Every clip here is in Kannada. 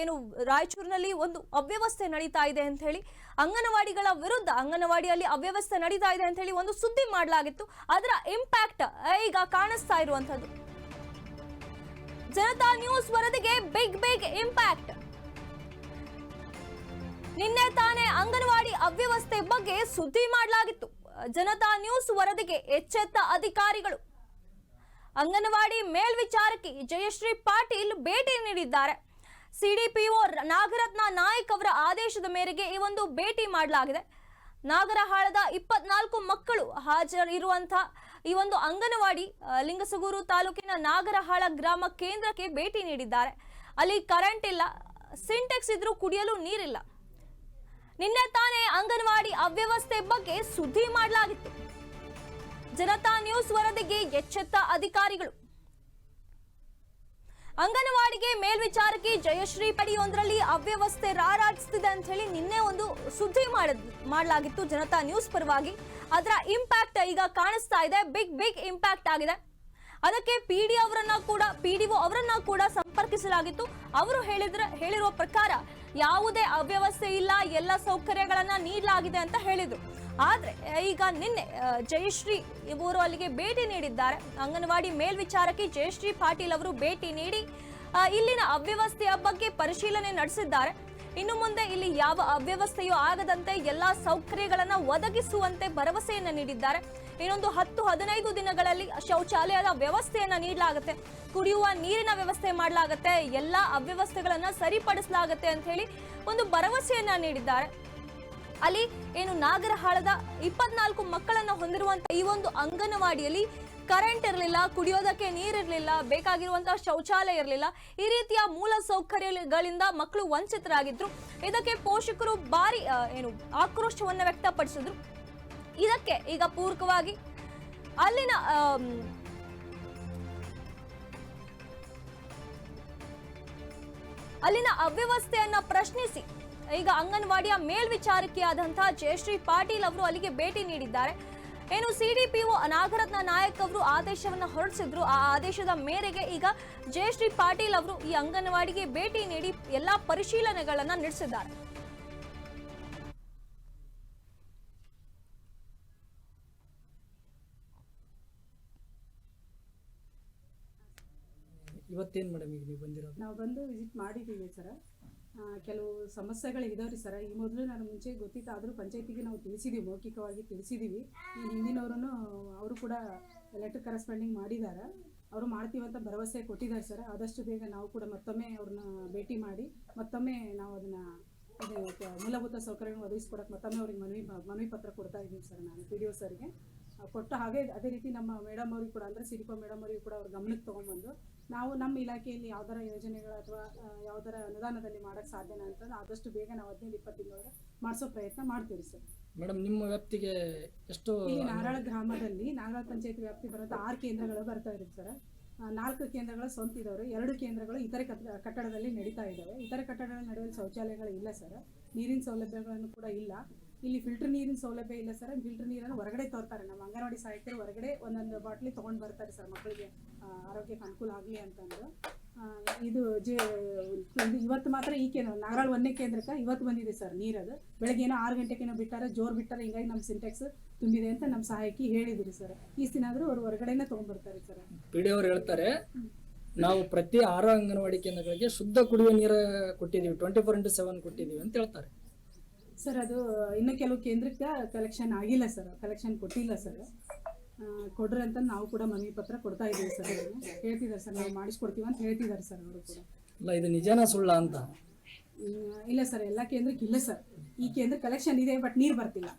ಏನು, ರಾಯಚೂರಿನಲ್ಲಿ ಒಂದು ಅವ್ಯವಸ್ಥೆ ನಡೀತಾ ಇದೆ ಅಂತ ಹೇಳಿ ಅಂಗನವಾಡಿಗಳ ವಿರುದ್ಧ, ಅಂಗನವಾಡಿಯಲ್ಲಿ ಅವ್ಯವಸ್ಥೆ ನಡೀತಾ ಇದೆ ಅಂತ ಹೇಳಿ ಒಂದು ಸುದ್ದಿ ಮಾಡಲಾಗಿತ್ತು. ಅದರ ಇಂಪ್ಯಾಕ್ಟ್ ಈಗ ಕಾಣಿಸ್ತಾ ಇರುವಂತದ್ದು ಜನತಾ ನ್ಯೂಸ್ ವರದಿಗೆ ಬಿಗ್ ಬಿಗ್ ಇಂಪ್ಯಾಕ್ಟ್ ನಿನ್ನೆ ತಾನೇ ಅಂಗನವಾಡಿ ಅವ್ಯವಸ್ಥೆ ಬಗ್ಗೆ ಸುದ್ದಿ ಮಾಡಲಾಗಿತ್ತು. ಜನತಾ ನ್ಯೂಸ್ ವರದಿಗೆ ಎಚ್ಚೆತ್ತ ಅಧಿಕಾರಿಗಳು. ಅಂಗನವಾಡಿ ಮೇಲ್ವಿಚಾರಕಿ ಜಯಶ್ರೀ ಪಾಟೀಲ್ ಭೇಟಿ ನೀಡಿದ್ದಾರೆ. ಸಿಡಿಪಿಒ ನಾಗರತ್ನ ನಾಯಕ್ ಅವರ ಆದೇಶದ ಮೇರೆಗೆ ಈ ಒಂದು ಭೇಟಿ ಮಾಡಲಾಗಿದೆ. ನಾಗರಹಾಳದ ಇಪ್ಪತ್ನಾಲ್ಕು ಮಕ್ಕಳು ಹಾಜರಿರುವಂತಹ ಈ ಒಂದು ಅಂಗನವಾಡಿ ಲಿಂಗಸಗೂರು ತಾಲೂಕಿನ ನಾಗರಹಾಳ ಗ್ರಾಮ ಕೇಂದ್ರಕ್ಕೆ ಭೇಟಿ ನೀಡಿದ್ದಾರೆ. ಅಲ್ಲಿ ಕರೆಂಟ್ ಇಲ್ಲ ಸಿಂಟೆಕ್ಸ್ ಇದ್ರೂ ಕುಡಿಯಲು ನೀರಿಲ್ಲ. ನಿನ್ನೆ ತಾನೇ ಅಂಗನವಾಡಿ ಅವ್ಯವಸ್ಥೆ ಬಗ್ಗೆ ಸುದ್ದಿ ಮಾಡಲಾಗಿತ್ತು. ಜನತಾ ನ್ಯೂಸ್ ವರದಿಗೆ ಎಚ್ಚೆತ್ತ ಅಧಿಕಾರಿಗಳು. ಅಂಗನವಾಡಿಗೆ ಮೇಲ್ವಿಚಾರಕಿ ಜಯಶ್ರೀ ಪಡಿಯೊಂದರಲ್ಲಿ ಅವ್ಯವಸ್ಥೆ ರಾರಾಜಿಸ್ತಿದೆ ಅಂತ ಹೇಳಿ ನಿನ್ನೆ ಒಂದು ಸುದ್ದಿ ಮಾಡಲಾಗಿತ್ತು ಜನತಾ ನ್ಯೂಸ್ ಪರವಾಗಿ. ಅದರ ಇಂಪ್ಯಾಕ್ಟ್ ಈಗ ಕಾಣಿಸ್ತಾ ಇದೆ. ಬಿಗ್ ಬಿಗ್ ಇಂಪ್ಯಾಕ್ಟ್ ಆಗಿದೆ. ಅದಕ್ಕೆ ಪಿ ಡಿ ಅವರನ್ನ ಕೂಡ ಪಿ ಡಿ ಅವರನ್ನ ಕೂಡ ಸಂಪರ್ಕಿಸಲಾಗಿತ್ತು. ಅವರು ಹೇಳಿದ್ರ, ಹೇಳಿರುವ ಪ್ರಕಾರ ಯಾವುದೇ ಅವ್ಯವಸ್ಥೆ ಇಲ್ಲ. ಎಲ್ಲ ಸೌಕರ್ಯಗಳನ್ನ ನೀಡಲಾಗಿದೆ ಅಂತ ಹೇಳಿದ್ರು. ಆದ್ರೆ, ಈಗ ನಿನ್ನೆ ಜಯಶ್ರೀ ಇವರು ಅಲ್ಲಿಗೆ ಭೇಟಿ ನೀಡಿದ್ದಾರೆ. ಅಂಗನವಾಡಿ ಮೇಲ್ವಿಚಾರಕಿ ಜಯಶ್ರೀ ಪಾಟೀಲ್ ಅವರು ಭೇಟಿ ನೀಡಿ ಇಲ್ಲಿನ ಅವ್ಯವಸ್ಥೆಯ ಬಗ್ಗೆ ಪರಿಶೀಲನೆ ನಡೆಸಿದ್ದಾರೆ. ಇನ್ನು ಮುಂದೆ ಇಲ್ಲಿ ಯಾವ ಅವ್ಯವಸ್ಥೆಯೂ ಆಗದಂತೆ ಎಲ್ಲಾ ಸೌಕರ್ಯಗಳನ್ನ ಒದಗಿಸುವಂತೆ ಭರವಸೆಯನ್ನ ನೀಡಿದ್ದಾರೆ. ಇನ್ನೊಂದು ಹತ್ತು, ಹದಿನೈದು ದಿನಗಳಲ್ಲಿ ಶೌಚಾಲಯದ ವ್ಯವಸ್ಥೆಯನ್ನ ನೀಡಲಾಗುತ್ತೆ. ಕುಡಿಯುವ ನೀರಿನ ವ್ಯವಸ್ಥೆ ಮಾಡಲಾಗುತ್ತೆ. ಎಲ್ಲಾ ಅವ್ಯವಸ್ಥೆಗಳನ್ನ ಸರಿಪಡಿಸಲಾಗುತ್ತೆ ಅಂತ ಹೇಳಿ ಒಂದು ಭರವಸೆಯನ್ನ ನೀಡಿದ್ದಾರೆ. ಅಲ್ಲಿ ಏನು ನಾಗರಹಾಳದ ಇಪ್ಪತ್ನಾಲ್ಕು ಮಕ್ಕಳನ್ನ ಹೊಂದಿರುವಂತ ಈ ಒಂದು ಅಂಗನವಾಡಿಯಲ್ಲಿ ಕರೆಂಟ್ ಇರಲಿಲ್ಲ, ಕುಡಿಯೋದಕ್ಕೆ ನೀರಿರಲಿಲ್ಲ ಬೇಕಾಗಿರುವಂತಹ ಶೌಚಾಲಯ ಇರಲಿಲ್ಲ, ಈ ರೀತಿಯ ಮೂಲ ಸೌಕರ್ಯಗಳಿಂದ ಮಕ್ಕಳು ವಂಚಿತರಾಗಿದ್ರು. ಇದಕ್ಕೆ ಪೋಷಕರು ಭಾರಿ ಏನು ಆಕ್ರೋಶವನ್ನ ವ್ಯಕ್ತಪಡಿಸಿದ್ರು. ಇದಕ್ಕೆ ಈಗ ಪೂರಕವಾಗಿ ಅಲ್ಲಿನ ಅಲ್ಲಿನ ಅವ್ಯವಸ್ಥೆಯನ್ನ ಪ್ರಶ್ನಿಸಿ. ಈಗ ಅಂಗನವಾಡಿಯ ಮೇಲ್ವಿಚಾರಕಿಯಾದಂತಹ ಜಯಶ್ರೀ ಪಾಟೀಲ್ ಅವರು ಅಲ್ಲಿಗೆ ಭೇಟಿ ನೀಡಿದ್ದಾರೆ. ಏನು ಸಿಡಿಪಿಒ ನಾಗರತ್ನ ನಾಯಕ್ ಅವರು ಆದೇಶವನ್ನ ಹೊರಡಿಸಿದ್ರು. ಆ ಆದೇಶದ ಮೇರೆಗೆ ಈಗ ಜಯಶ್ರೀ ಪಾಟೀಲ್ ಅವರು ಈ ಅಂಗನವಾಡಿಗೆ ಭೇಟಿ ನೀಡಿ ಎಲ್ಲಾ ಪರಿಶೀಲನೆಗಳನ್ನ ನಡೆಸಿದ್ದಾರೆ. ಇವತ್ತೇನು ಮೇಡಮ್ ಈಗ ನೀವು ಬಂದಿರೋದು? ನಾವು ಬಂದು ವಿಸಿಟ್ ಮಾಡಿದ್ದೀವಿ ಸರ್. ಕೆಲವು ಸಮಸ್ಯೆಗಳು ಇದಾವ್ರಿ ಸರ್. ಈ ಮೊದಲು ನಾನು ಮುಂಚೆ ಗೊತ್ತಿತ್ತು ಆದರೂ ಪಂಚಾಯತಿಗೆ ನಾವು ತಿಳಿಸಿದ್ದೀವಿ ಮೌಖಿಕವಾಗಿ ತಿಳಿಸಿದ್ದೀವಿ ಈ ಹಿಂದಿನವ್ರೂ ಅವರು ಕೂಡ ಲೆಟರ್ ಕರೆಸ್ಪಾಂಡಿಂಗ್ ಮಾಡಿದ್ದಾರೆ ಅವರು ಮಾಡ್ತೀವಂತ ಭರವಸೆ ಕೊಟ್ಟಿದ್ದಾರೆ ಸರ್. ಆದಷ್ಟು ಬೇಗ ನಾವು ಕೂಡ ಮತ್ತೊಮ್ಮೆ ಅವ್ರನ್ನ ಭೇಟಿ ಮಾಡಿ, ಮತ್ತೊಮ್ಮೆ ನಾವು ಅದನ್ನು ಮೂಲಭೂತ ಸೌಕರ್ಯವನ್ನು ಒದಗಿಸ್ಕೊಡಕ್ಕೆ ಮತ್ತೊಮ್ಮೆ ಅವ್ರಿಗೆ ಮನವಿ ಮನವಿ ಪತ್ರ ಕೊಡ್ತಾ ಇದ್ದೀನಿ ಸರ್ ನಾನು ಪಿ ಡಿ ಒ ಸರ್ಗೆ. ಕೊಟ್ಟು ಹಾಗೆ ಅದೇ ರೀತಿ ನಮ್ಮ ಮೇಡಮ್ ಅವ್ರಿಗೆ ಕೂಡ ಅಂದ್ರೆ ಸಿರಿಪ ಮೇಡಮ್ ಅವರಿಗೂ ಕೂಡ ಅವ್ರ ಗಮನಕ್ಕೆ ತಗೊಂಡ್ಬಂದು ನಾವು ನಮ್ಮ ಇಲಾಖೆಯಲ್ಲಿ ಯಾವ್ದಾರ ಯೋಜನೆಗಳು ಅಥವಾ ಯಾವ್ದಾರ ಅನುದಾನದಲ್ಲಿ ಮಾಡೋಕ್ಕೆ ಸಾಧ್ಯನಾ ಅಂತ ಆದಷ್ಟು ಬೇಗ ನಾವು ಹದಿನೈದು ಇಪ್ಪತ್ತು ದಿನದೊಳಗೆ ಮಾಡಿಸೋ ಪ್ರಯತ್ನ ಮಾಡ್ತೀವಿ ಸರ್. ಮೇಡಮ್ ನಿಮ್ಮ ವ್ಯಾಪ್ತಿಗೆ ಎಷ್ಟು ಇಲ್ಲಿ ನಾರಾಳ ಗ್ರಾಮದಲ್ಲಿ ನಾರಾಳ ಪಂಚಾಯತ್ ವ್ಯಾಪ್ತಿ ಬರುತ್ತೆ ಆರು ಕೇಂದ್ರಗಳು ಬರ್ತಾ ಇರುತ್ತೆ ಸರ್. ನಾಲ್ಕು ಕೇಂದ್ರಗಳು ಸ್ವಂತ ಇದಾವೆ ಎರಡು ಕೇಂದ್ರಗಳು ಇತರೆ ಕಟ್- ಕಟ್ಟಡದಲ್ಲಿ ನಡೀತಾ ಇದ್ದಾವೆ ಇತರೆ ಕಟ್ಟಡಗಳ ನಡುವೆ ಶೌಚಾಲಯಗಳು ಇಲ್ಲ ಸರ್. ನೀರಿನ ಸೌಲಭ್ಯಗಳನ್ನು ಕೂಡ ಇಲ್ಲ. ಇಲ್ಲಿ ಫಿಲ್ಟರ್ ನೀರಿನ ಸೌಲಭ್ಯ ಇಲ್ಲ ಸರ್ ಫಿಲ್ಟರ್ ನೀರನ್ನು ಹೊರಗಡೆ ತೋರ್ತಾರೆ. ನಮ್ಮ ಅಂಗನವಾಡಿ ಸಹಾಯಕರು ಹೊರಗಡೆ ಒಂದೊಂದು ಬಾಟ್ಲಿ ತೊಗೊಂಡು ಬರ್ತಾರೆ ಸರ್ ಮಕ್ಕಳಿಗೆ ಆರೋಗ್ಯಕ್ಕೆ ಅನುಕೂಲ ಆಗಲಿ ಅಂತಂದು. ಇದು ಜೆ ಇವತ್ತು ಮಾತ್ರ ಈ ಕೇಂದ್ರ ನಾಗರಾಳ್ ಒಂದನೇ ಕೇಂದ್ರಕ್ಕೆ ಇವತ್ತು ಬಂದಿದೆ ಸರ್ ನೀರದು ಬೆಳಗ್ಗೆ ಏನೋ ಆರು ಗಂಟೆಗೇನೋ ಬಿಟ್ಟಾರೆ ಜೋರು ಬಿಟ್ಟಾರೆ ಹಿಂಗಾಗಿ ನಮ್ಮ ಸಿಂಟೆಕ್ಸ್ ತುಂಬಿದೆ ಅಂತ ನಮ್ಮ ಸಹಾಯಕಿ ಹೇಳಿದಿರಿ ಸರ್ ಈ ದಿನ ಆದರೂ ಅವ್ರು ಹೊರಗಡೆನೇ ತೊಗೊಂಡ್ಬರ್ತಾರೆ ಸರ್ ಪಿ ಡಿ ಅವರು ಹೇಳ್ತಾರೆ ನಾವು ಪ್ರತಿ ಆರು ಅಂಗನವಾಡಿ ಕೇಂದ್ರಗಳಿಗೆ ಶುದ್ಧ ಕುಡಿಯುವ ನೀರು ಕೊಟ್ಟಿದ್ದೀವಿ ಟ್ವೆಂಟಿ ಫೋರ್ ಇಂಟು ಸೆವೆನ್ ಕೊಟ್ಟಿದ್ದೀವಿ ಅಂತ ಹೇಳ್ತಾರೆ. ಸರ್ ಅದು ಇನ್ನು ಕೆಲವು ಕೇಂದ್ರಕ್ಕೆ ಕಲೆಕ್ಷನ್ ಆಗಿಲ್ಲ ಸರ್ ಕಲೆಕ್ಷನ್ ಕೊಟ್ಟಿಲ್ಲ ಸರ್. ಕೊಡ್ರಿ ಅಂತ ನಾವು ಕೂಡ ಮನವಿ ಪತ್ರ ಕೊಡ್ತಾ ಇದ್ದೀವಿ ಸರ್. ಹೇಳ್ತಿದ್ದಾರೆ ಸರ್ ನಾವು ಮಾಡಿಸ್ಕೊಡ್ತೀವಿ ಅಂತ ಹೇಳ್ತಿದ್ದಾರೆ ಸರ್ ಅವರು ಕೂಡ. ಇಲ್ಲ ಇದು ನಿಜಾನ ಸುಳ್ಳ ಅಂತ? ಇಲ್ಲ ಸರ್ ಎಲ್ಲ ಕೇಂದ್ರಕ್ಕೆ ಇಲ್ಲ ಸರ್. ಈ ಕೇಂದ್ರ ಕಲೆಕ್ಷನ್ ಇದೆ ಬಟ್ ನೀರು ಬರ್ತಿಲ್ಲ.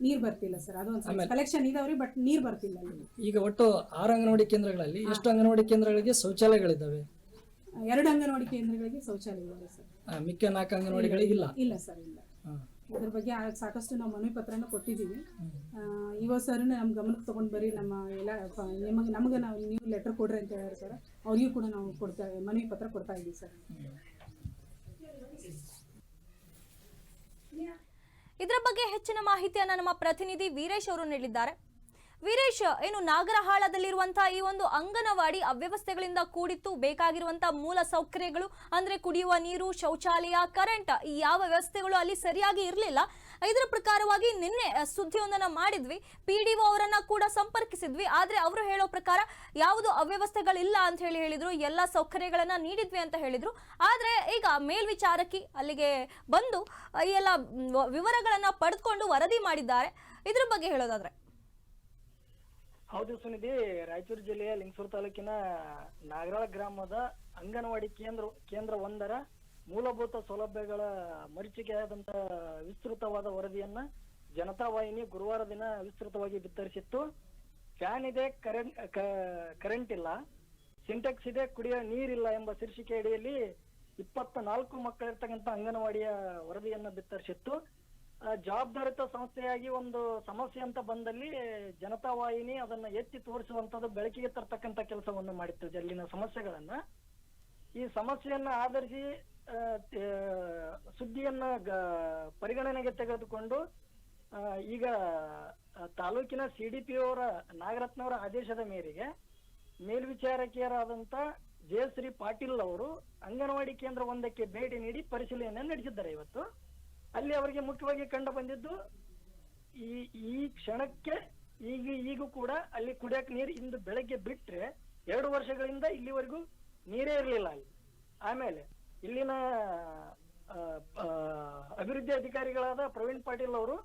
ನೀರು ಬರ್ತಿಲ್ಲ ಸರ್ ಅದೊಂದು ಕಲೆಕ್ಷನ್ ಇದಾವ್ರಿ ಬಟ್ ನೀರು ಬರ್ತಿಲ್ಲ ಈಗ ಒಟ್ಟು ಆರು ಅಂಗನವಾಡಿ ಕೇಂದ್ರಗಳಲ್ಲಿ ಎಷ್ಟು ಅಂಗನವಾಡಿ ಕೇಂದ್ರಗಳಿಗೆ ಶೌಚಾಲಯಗಳಿದ್ದಾವೆ? ಎರಡು ಅಂಗನವಾಡಿ ಕೇಂದ್ರಗಳಿಗೆ ಶೌಚಾಲಯ ಇದೆ ಸರ್ ಮಿಕ್ಕ ನಾಲ್ಕು ಅಂಗನವಾಡಿಗಳಿಗೆ ಇಲ್ಲ? ಇಲ್ಲ ಸರ್ ಇಲ್ಲ. ಇದ್ರ ಬಗ್ಗೆ ಸಾಕಷ್ಟು ನಾವು ಮನವಿ ಪತ್ರನ ಕೊಟ್ಟಿದ್ದೀವಿ ಇವ ಸರ್ ನಮ್ಮ ಗಮನಕ್ಕೆ ತೊಗೊಂಡು ಬರೀ ನಮ್ಮ ಎಲ್ಲ ನಿಮಗೆ ನಮಗೆ ನಾವು ನೀವು ಲೆಟರ್ ಕೊಡ್ರಿ ಅಂತ ಹೇಳಿದ್ರು ಸರ್ ಅವ್ರಿಗೂ ಕೂಡ ನಾವು ಕೊಡ್ತಾ ಮನವಿ ಪತ್ರ ಕೊಡ್ತಾ ಇದ್ದೀವಿ ಸರ್ ಇದರ ಬಗ್ಗೆ ಹೆಚ್ಚಿನ ಮಾಹಿತಿಯನ್ನು ನಮ್ಮ ಪ್ರತಿನಿಧಿ ವೀರೇಶ್ ಅವರು ನೀಡಿದ್ದಾರೆ. ವೀರೇಶ್ ಏನು ನಾಗರಹಾಳದಲ್ಲಿರುವಂತಹ ಈ ಒಂದು ಅಂಗನವಾಡಿ ಅವ್ಯವಸ್ಥೆಗಳಿಂದ ಕೂಡಿತ್ತು. ಬೇಕಾಗಿರುವಂತಹ ಮೂಲ ಸೌಕರ್ಯಗಳು, ಅಂದ್ರೆ ಕುಡಿಯುವ ನೀರು, ಶೌಚಾಲಯ, ಕರೆಂಟ್, ಈ ಯಾವ ವ್ಯವಸ್ಥೆಗಳು ಅಲ್ಲಿ ಸರಿಯಾಗಿ ಇರಲಿಲ್ಲ. ಇದರ ಪ್ರಕಾರವಾಗಿ ನಿನ್ನೆ ಸುದ್ದಿಯೊಂದನ್ನ ಮಾಡಿದ್ವಿ. ಪಿ ಡಿ ಅವರನ್ನ ಕೂಡ ಸಂಪರ್ಕಿಸಿದ್ವಿ. ಆದ್ರೆ ಅವರು ಹೇಳೋ ಪ್ರಕಾರ ಯಾವುದು ಅವ್ಯವಸ್ಥೆಗಳಿಲ್ಲ ಅಂತ ಹೇಳಿ ಹೇಳಿದ್ರು. ಎಲ್ಲ ಸೌಕರ್ಯಗಳನ್ನ ನೀಡಿದ್ವಿ ಅಂತ ಹೇಳಿದ್ರು. ಆದ್ರೆ ಈಗ ಮೇಲ್ವಿಚಾರಕಿ ಅಲ್ಲಿಗೆ ಬಂದು, ಈ ಎಲ್ಲ ವಿವರಗಳನ್ನ ಪಡೆದುಕೊಂಡು ವರದಿ ಮಾಡಿದ್ದಾರೆ. ಇದ್ರ ಬಗ್ಗೆ ಹೇಳೋದಾದ್ರೆ. ಹೌದು ಸುನಿಧಿ, ರಾಯಚೂರು ಜಿಲ್ಲೆಯ ಲಿಂಗಸೂರು ತಾಲೂಕಿನ ನಾಗರಾಳ ಗ್ರಾಮದ ಅಂಗನವಾಡಿ ಕೇಂದ್ರ ಕೇಂದ್ರ ಒಂದರ ಮೂಲಭೂತ ಸೌಲಭ್ಯಗಳ ಮರೀಚಿಕೆಯಾದಂತ ವಿಸ್ತೃತವಾದ ವರದಿಯನ್ನ ಜನತಾ ವಾಹಿನಿ ಗುರುವಾರ ದಿನ ವಿಸ್ತೃತವಾಗಿ ಬಿತ್ತರಿಸಿತ್ತು. ಫ್ಯಾನ್ ಇದೆ ಕರೆಂಟ್ ಕರೆಂಟ್ ಇಲ್ಲ. ಸಿಂಟೆಕ್ಸ್ ಇದೆ, ಕುಡಿಯೋ ನೀರಿಲ್ಲ ಎಂಬ ಶೀರ್ಷಿಕೆ ಅಡಿಯಲ್ಲಿ ಇಪ್ಪತ್ತ ನಾಲ್ಕು ಮಕ್ಕಳಿರ್ತಕ್ಕಂಥ ಅಂಗನವಾಡಿಯ ವರದಿಯನ್ನ ಬಿತ್ತರಿಸಿತ್ತು. ಜವಾಬ್ದಾರಿತ ಸಂಸ್ಥೆಯಾಗಿ ಒಂದು ಸಮಸ್ಯೆ ಅಂತ ಬಂದಲ್ಲಿ ಜನತಾ ವಾಹಿನಿ ಅದನ್ನ ಎತ್ತಿ ತೋರಿಸುವಂತದ್ದು ಬೆಳಕಿಗೆ ತರ್ತಕ್ಕಂಥ ಕೆಲಸವನ್ನು ಮಾಡಿತ್ತು ಅಲ್ಲಿನ ಸಮಸ್ಯೆಗಳನ್ನ. ಈ ಸಮಸ್ಯೆಯನ್ನ ಆಧರಿಸಿ ಸುದ್ದಿಯನ್ನ ಪರಿಗಣನೆಗೆ ತೆಗೆದುಕೊಂಡು ಈಗ ತಾಲೂಕಿನ ಸಿ ಡಿ ಪಿ ಅವರ ನಾಗರತ್ನ ಅವರ ಆದೇಶದ ಮೇರೆಗೆ ಮೇಲ್ವಿಚಾರಕಿಯರಾದಂತ ಜಯಶ್ರೀ ಪಾಟೀಲ್ ಅವರು ಅಂಗನವಾಡಿ ಕೇಂದ್ರ ಒಂದಕ್ಕೆ ಭೇಟಿ ನೀಡಿ ಪರಿಶೀಲನೆ ನಡೆಸಿದ್ದಾರೆ ಇವತ್ತು. ಅಲ್ಲಿ ಅವರಿಗೆ ಮುಖ್ಯವಾಗಿ ಕಂಡು ಬಂದಿದ್ದು ಈ ಈ ಕ್ಷಣಕ್ಕೆ ಈಗ ಈಗೂ ಕೂಡ ಅಲ್ಲಿ ಕುಡಿಯಕ್ ನೀರು ಇಂದು ಬೆಳಗ್ಗೆ ಬಿಟ್ರೆ ಎರಡು ವರ್ಷಗಳಿಂದ ಇಲ್ಲಿವರೆಗೂ ನೀರೇ ಇರಲಿಲ್ಲ ಅಲ್ಲಿ. ಆಮೇಲೆ ಇಲ್ಲಿನ ಆ, ಆ, ಅಭಿವೃದ್ಧಿ ಅಧಿಕಾರಿಗಳಾದ ಪ್ರವೀಣ್ ಪಾಟೀಲ್ ಅವರು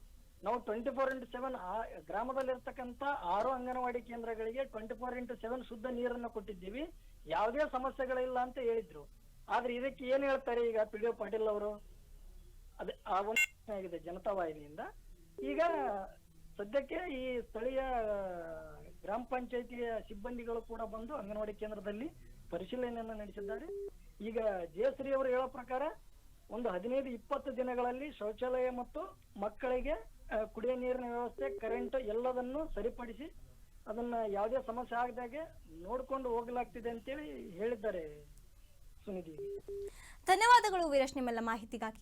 ನಾವು ಟ್ವೆಂಟಿ ಫೋರ್ ಇಂಟು ಸೆವೆನ್ ಗ್ರಾಮದಲ್ಲಿರ್ತಕ್ಕಂಥ ಆರು ಅಂಗನವಾಡಿ ಕೇಂದ್ರಗಳಿಗೆ ಟ್ವೆಂಟಿ ಫೋರ್ ಇಂಟು ಸೆವೆನ್ ಶುದ್ಧ ನೀರನ್ನು ಕೊಟ್ಟಿದ್ದೀವಿ. ಯಾವುದೇ ಸಮಸ್ಯೆಗಳಿಲ್ಲ ಅಂತ ಹೇಳಿದ್ರು. ಆದ್ರೆ ಇದಕ್ಕೆ ಏನ್ ಹೇಳ್ತಾರೆ ಈಗ ಪಿ ಡಿ ಪಾಟೀಲ್ ಅವರು? ಅದೇ ಆ ಒಂದು ಆಗಿದೆ ಜನತಾ ವಾಹಿನಿಯಿಂದ. ಈಗ ಸದ್ಯಕ್ಕೆ ಈ ಸ್ಥಳೀಯ ಗ್ರಾಮ ಪಂಚಾಯತಿಯ ಸಿಬ್ಬಂದಿಗಳು ಕೂಡ ಬಂದು ಅಂಗನವಾಡಿ ಕೇಂದ್ರದಲ್ಲಿ ಪರಿಶೀಲನೆಯನ್ನು ನಡೆಸಿದ್ದಾರೆ. ಈಗ ಜಯಶ್ರೀ ಅವರು ಹೇಳೋ ಪ್ರಕಾರ ಒಂದು ಹದಿನೈದು, ಇಪ್ಪತ್ತು ದಿನಗಳಲ್ಲಿ ಶೌಚಾಲಯ ಮತ್ತು ಮಕ್ಕಳಿಗೆ ಕುಡಿಯೋ ನೀರಿನ ವ್ಯವಸ್ಥೆ, ಕರೆಂಟ್ ಎಲ್ಲದನ್ನು ಸರಿಪಡಿಸಿ ಅದನ್ನ ಯಾವುದೇ ಸಮಸ್ಯೆ ಆಗದಾಗೆ ನೋಡ್ಕೊಂಡು ಹೋಗ್ಲಾಗ್ತಿದೆ ಅಂತೇಳಿ ಹೇಳಿದ್ದಾರೆ ಸುನಿಧಿ. ಧನ್ಯವಾದಗಳು ವೀರೇಶ್, ನಿಮ್ಮೆಲ್ಲ ಮಾಹಿತಿಗಾಗಿ.